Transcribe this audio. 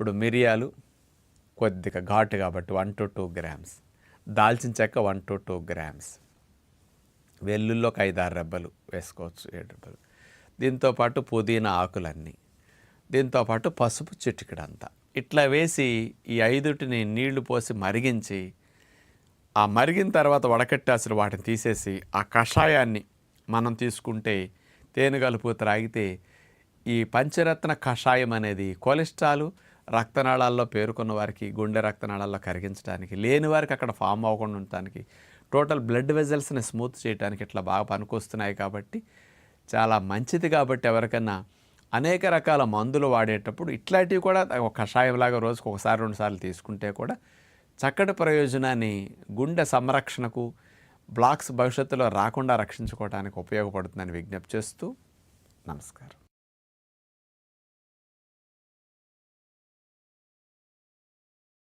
ఇప్పుడు మిరియాలు కొద్దిగా ఘాటు కాబట్టి వన్ టు టూ గ్రామ్స్ దాల్చిన చెక్క వన్ టు టూ గ్రామ్స్ వెల్లుల్లో ఒక ఐదు ఆరు రెబ్బలు వేసుకోవచ్చు ఏడు రెబ్బలు. దీంతోపాటు పుదీనా ఆకులన్నీ. దీంతోపాటు పసుపు చిటికడంతా. ఇట్లా వేసి ఈ ఐదుటిని నీళ్ళు పోసి మరిగించి ఆ మరిగిన తర్వాత వడకట్టాల్సిన వాటిని తీసేసి ఆ కషాయాన్ని మనం తీసుకుంటే తేనె కలుపు త్రాగితే ఈ పంచరత్న కషాయం అనేది కొలెస్ట్రాల్ రక్తనాళాల్లో పేరుకున్న వారికి గుండె రక్తనాళాల్లో కరిగించడానికి లేని వారికి అక్కడ ఫామ్ అవ్వకుండా ఉండటానికి టోటల్ బ్లడ్ వెజల్స్ని స్మూత్ చేయడానికి ఇట్లా బాగా పనికొస్తున్నాయి కాబట్టి చాలా మంచిది కాబట్టి ఎవరికైనా అనేక రకాల మందులు వాడేటప్పుడు ఇట్లాంటివి కూడా కషాయంలాగా రోజుకు ఒకసారి రెండు సార్లు తీసుకుంటే కూడా చక్కటి ప్రయోజనాన్ని గుండె సంరక్షణకు బ్లాక్స్ భవిష్యత్తులో రాకుండా రక్షించుకోవడానికి ఉపయోగపడుతుందని విజ్ఞప్తి చేస్తూ నమస్కారం.